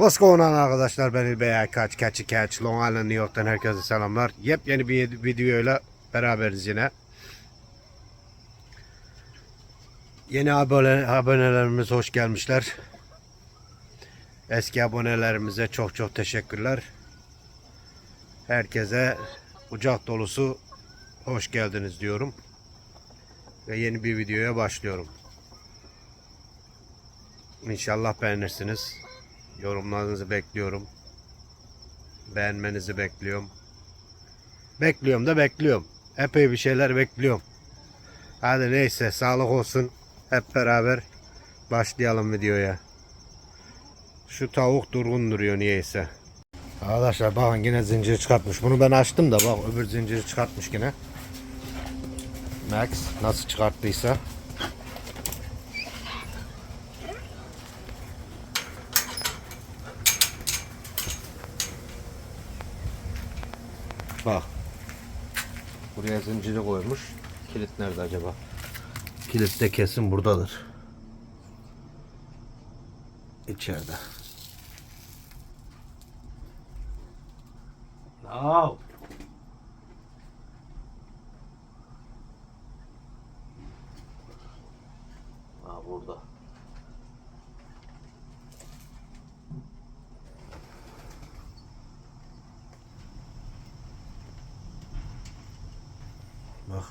What's going on arkadaşlar ben İlbey Kaç Catchy Catch Long Island New York'tan herkese selamlar. Yepyeni bir videoyla beraberiz yine. Yeni abone, abonelerimiz hoş gelmişler. Eski abonelerimize çok çok teşekkürler. Herkese kucak dolusu hoş geldiniz diyorum. Ve yeni bir videoya başlıyorum. İnşallah beğenirsiniz. Yorumlarınızı bekliyorum. Beğenmenizi bekliyorum. Bekliyorum da bekliyorum. Epey bir şeyler bekliyorum. Hadi neyse sağlık olsun. Hep beraber başlayalım videoya. Şu tavuk durgun duruyor niyeyse. Arkadaşlar bakın yine zincir çıkartmış. Bunu ben açtım da bak öbür zinciri çıkartmış yine. Max nasıl çıkarttıysa. Bak. Buraya zinciri koymuş. Kilit nerede acaba? Kilit de kesin buradadır. İçeride. No. Ha burada. Bak.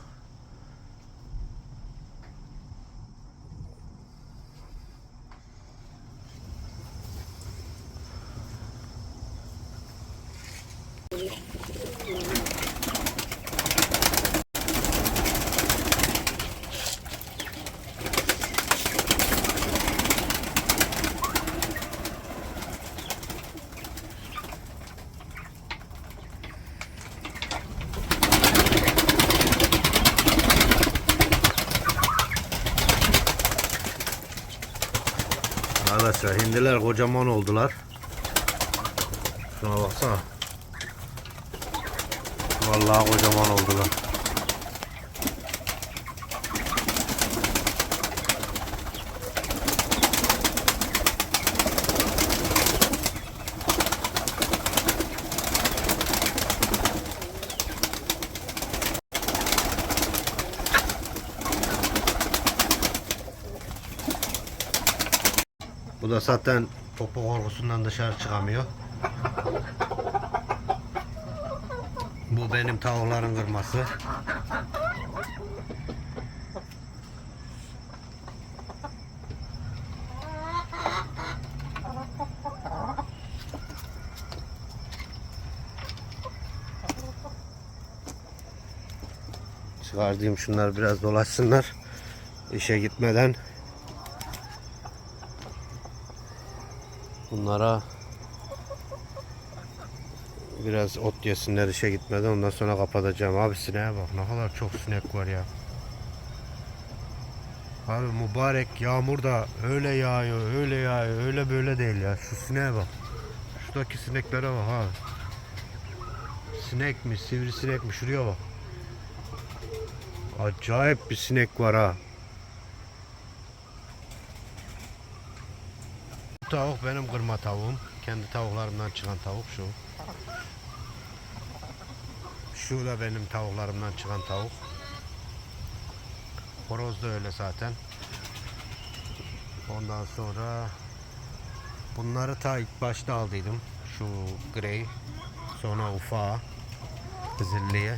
Hindiler kocaman oldular. Şuna baksana. Vallahi kocaman oldular. Bu da zaten popo korkusundan dışarı çıkamıyor. Bu benim tavukların kırması. Çıkardayım şunlar biraz dolaşsınlar. İşe gitmeden Bunlara biraz ot yesinler işe gitmeden ondan sonra kapatacağım. Abi sineğe bak ne kadar çok sinek var ya. Abi mübarek yağmur da öyle yağıyor, öyle yağıyor, öyle böyle değil ya. Şu sineğe bak. Şuradaki sineklere bak abi. Sinek mi, sivrisinek mi? Şuraya bak. Acayip bir sinek var ha. Tavuk benim kırma tavuğum. Kendi tavuklarımdan çıkan tavuk şu. Şu da benim tavuklarımdan çıkan tavuk. Horoz da öyle zaten. Ondan sonra bunları ta ilk başta aldıydım. Şu grey. Sonra ufağı. Zilliye.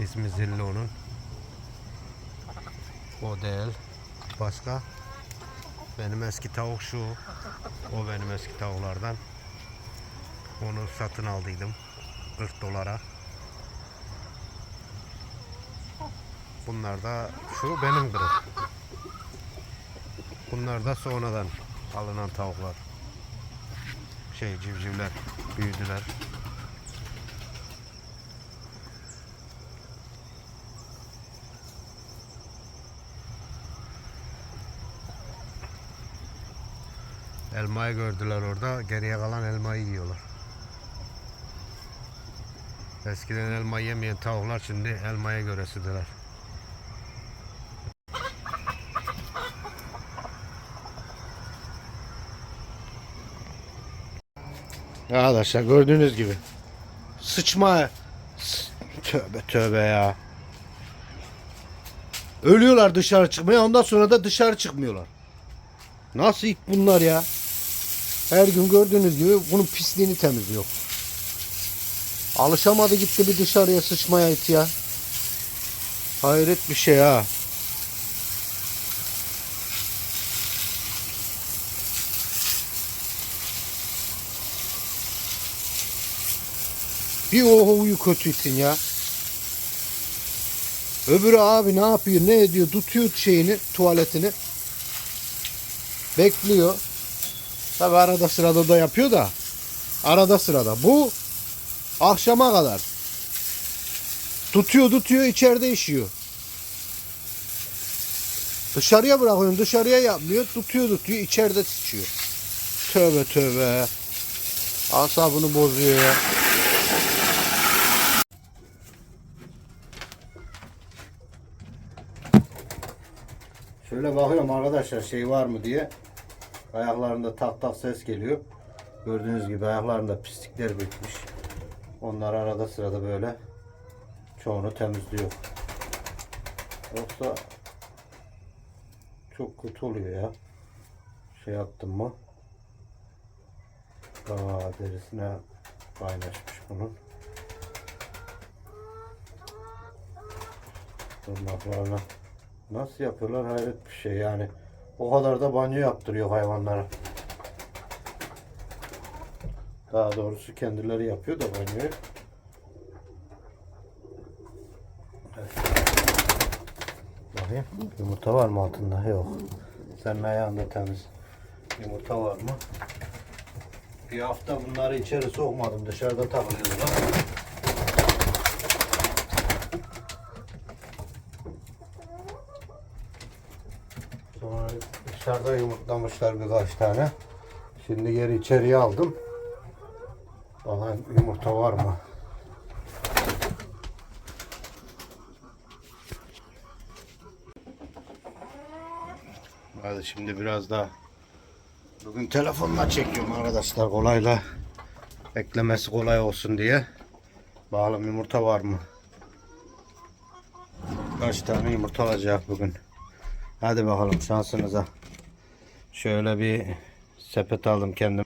İsmi Zilli onun. O değil. Başka? Benim eski tavuk şu. O benim eski tavuklardan. Onu satın aldıydım. 40 dolara. Bunlar da şu benim kırık. Bunlar da sonradan alınan tavuklar. Şey civcivler büyüdüler. Elmayı gördüler orada. Geriye kalan elmayı yiyorlar. Eskiden elma yemeyen tavuklar şimdi elmaya göresidiler. Arkadaşlar gördüğünüz gibi sıçma tövbe tövbe ya. Ölüyorlar dışarı çıkmaya ondan sonra da dışarı çıkmıyorlar. Nasıl it bunlar ya? Her gün gördüğünüz gibi bunun pisliğini temizliyor. Alışamadı gitti bir dışarıya sıçmaya it ya. Hayret bir şey ha. Bir o huyu kötü itin ya. Öbürü abi ne yapıyor ne ediyor tutuyor şeyini tuvaletini. Bekliyor. Tabi arada sırada da yapıyor da. Arada sırada. Bu akşama kadar. Tutuyor tutuyor içeride işiyor. Dışarıya bırakıyorum dışarıya yapmıyor. Tutuyor tutuyor içeride sıçıyor. Tövbe tövbe. Asabını bozuyor ya. Şöyle bakıyorum arkadaşlar şey var mı diye. Ayaklarında tak tak ses geliyor. Gördüğünüz gibi ayaklarında pislikler bitmiş. Onlar arada sırada böyle çoğunu temizliyor. Yoksa çok kötü oluyor ya. Şey yaptım mı? Aa, derisine kaynaşmış bunun. Tırnaklarına. Nasıl yapıyorlar hayret bir şey yani. O kadar da banyo yaptırıyor hayvanlara. Daha doğrusu kendileri yapıyor da banyoyu. Bakayım yumurta var mı altında? Yok. Senin ayağında temiz. Yumurta var mı? Bir hafta bunları içeri sokmadım. Dışarıda takılıyorlar. Sonra dışarıda yumurtlamışlar birkaç tane. Şimdi geri içeriye aldım. Bakayım yumurta var mı? Hadi şimdi biraz daha Bugün telefonla çekiyorum arkadaşlar kolayla eklemesi kolay olsun diye. Bakalım yumurta var mı? Kaç tane yumurta alacak bugün? Hadi bakalım şansınıza. Şöyle bir sepet aldım kendim.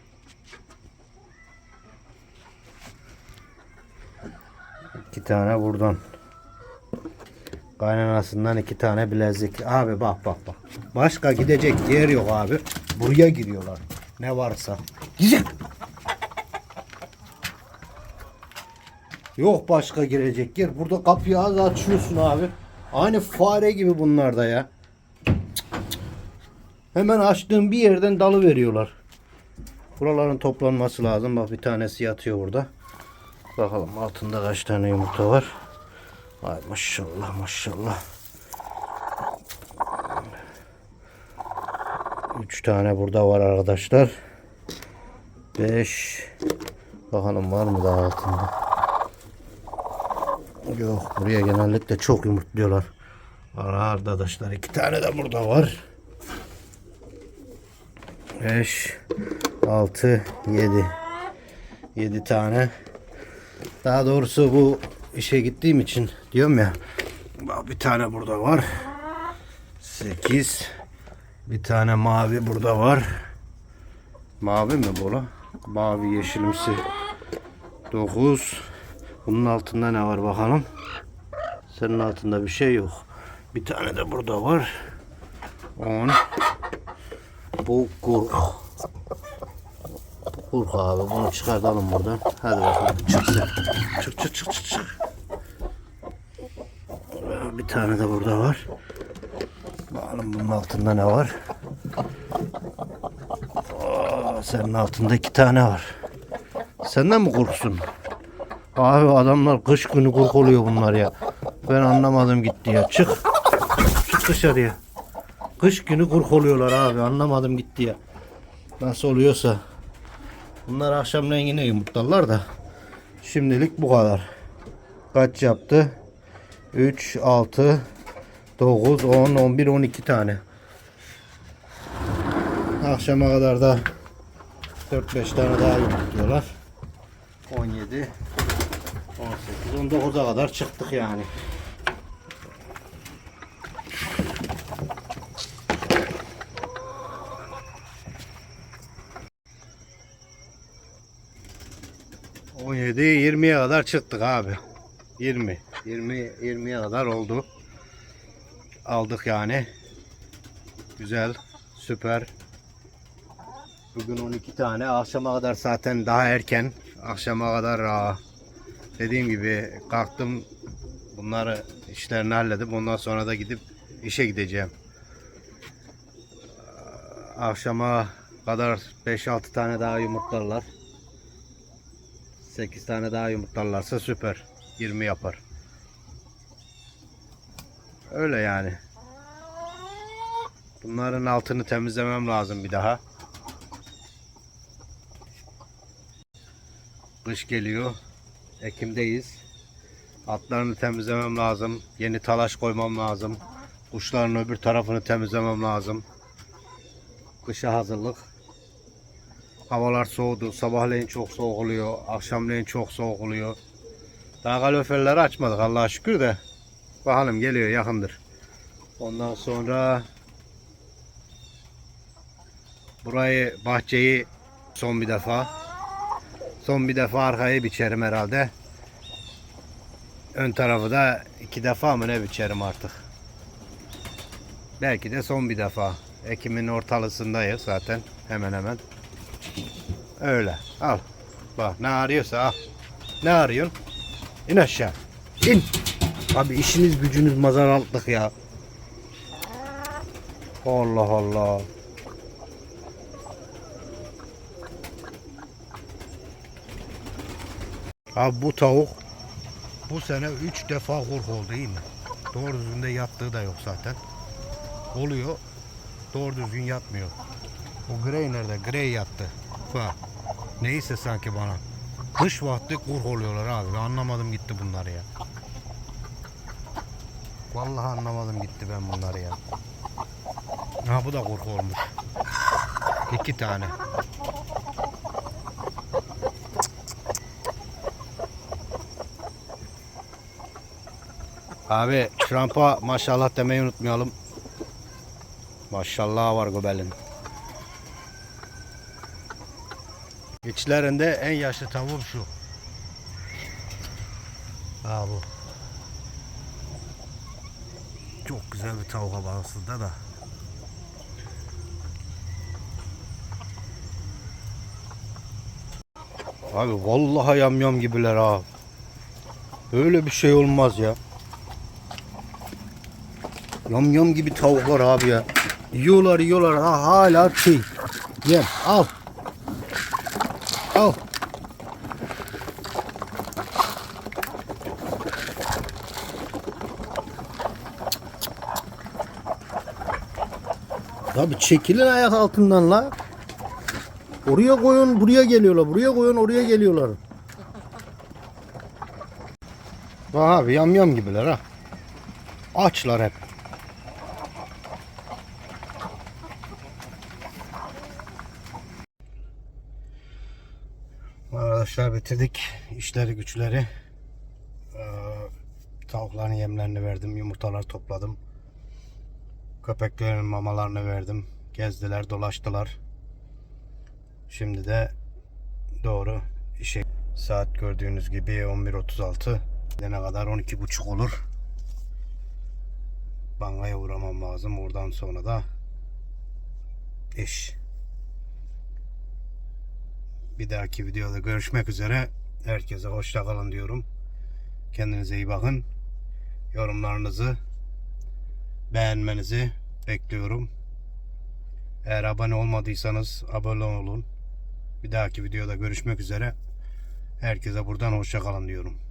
İki tane buradan. Kaynanasından iki tane bilezik. Abi bak bak bak. Başka gidecek yer yok abi. Buraya giriyorlar. Ne varsa. Gidecek. Yok başka girecek yer. Burada kapıyı az açıyorsun abi. Aynı fare gibi bunlar da ya. Hemen açtığın bir yerden dalı veriyorlar. Buraların toplanması lazım. Bak bir tanesi yatıyor burada. Bakalım altında kaç tane yumurta var. Ay maşallah maşallah. Üç tane burada var arkadaşlar. Beş. Bakalım var mı daha altında. Yok buraya genellikle çok yumurtluyorlar. Var arkadaşlar iki tane de burada var. 5 6 7 7 tane. Daha doğrusu bu işe gittiğim için diyorum ya. Bir tane burada var. 8 bir tane mavi burada var. Mavi mi bu la? Mavi yeşilimsi 9 Bunun altında ne var bakalım. Senin altında bir şey yok. Bir tane de burada var. 10 Bu kurk. Kurk abi bunu çıkartalım buradan. Hadi bakalım çık. Çık çık çık çık çık. Bir tane de burada var. Bakalım bunun altında ne var? Aa, senin altında iki tane var. Senden mi korksun? Abi adamlar kış günü kork oluyor bunlar ya. Ben anlamadım gitti ya. Çık. Çık dışarıya. Kış günü kurk oluyorlar abi. Anlamadım gitti ya. Nasıl oluyorsa. Bunlar akşamleyin yine yumurtlarlar da. Şimdilik bu kadar. Kaç yaptı? 3, 6, 9, 10, 11, 12 tane. Akşama kadar da 4-5 tane daha yumurtluyorlar. 17, 18, 19'a kadar çıktık yani. On yedi, yirmiye kadar çıktık abi. 20, 20, 20'ye kadar oldu. Aldık yani. Güzel, süper. Bugün 12 tane. Akşama kadar zaten daha erken. Akşama kadar aa, dediğim gibi kalktım. Bunları işlerini halledip ondan sonra da gidip işe gideceğim. Akşama kadar 5-6 tane daha yumurtlarlar. 8 tane daha yumurtlarlarsa süper. 20 yapar. Öyle yani. Bunların altını temizlemem lazım bir daha. Kış geliyor. Ekim'deyiz. Atlarını temizlemem lazım. Yeni talaş koymam lazım. Kuşların öbür tarafını temizlemem lazım. Kışa hazırlık. Havalar soğudu. Sabahleyin çok soğuk oluyor. Akşamleyin çok soğuk oluyor. Daha kaloriferleri açmadık Allah'a şükür de. Bakalım geliyor yakındır. Ondan sonra burayı bahçeyi son bir defa son bir defa arkayı biçerim herhalde. Ön tarafı da iki defa mı ne biçerim artık. Belki de son bir defa. Ekim'in ortalısındayız zaten hemen hemen. Öyle. Al. Bak ne arıyorsa al. Ne arıyorsun? İn aşağı. İn. Abi işiniz gücünüz mazar altlık ya. Allah Allah. Abi bu tavuk bu sene 3 defa kurk oldu değil mi? Doğru düzgün de yattığı da yok zaten. Oluyor. Doğru düzgün yatmıyor. O grey nerede? Grey yattı. Bak. Neyse sanki bana. Kış vakti kurk oluyorlar abi. Anlamadım gitti bunlar ya. Vallahi anlamadım gitti ben bunları ya. Ha bu da kurk olmuş. İki tane. Abi Trump'a maşallah demeyi unutmayalım. Maşallah var göbelin. İçlerinde en yaşlı tavuğum şu. Ha bu. Çok güzel bir tavuk aslında da. Abi vallahi yamyam gibiler ha. Böyle bir şey olmaz ya. Yamyam gibi tavuklar abi ya. Yiyorlar yiyorlar ha hala şey. Gel al. Al. Tabi çekilin ayak altından la. Oraya koyun buraya geliyorlar. Buraya koyun oraya geliyorlar. Bak abi yam yam gibiler ha. Açlar hep. Arkadaşlar bitirdik işleri güçleri. Ee, tavukların yemlerini verdim, yumurtalar topladım. Köpeklerin mamalarını verdim. Gezdiler, dolaştılar. Şimdi de doğru işe saat gördüğünüz gibi 11.36 ne kadar 12.30 olur. Bankaya uğramam lazım. Oradan sonra da iş. Bir dahaki videoda görüşmek üzere. Herkese hoşça kalın diyorum. Kendinize iyi bakın. Yorumlarınızı beğenmenizi bekliyorum. Eğer abone olmadıysanız abone olun. Bir dahaki videoda görüşmek üzere. Herkese buradan hoşça kalın diyorum.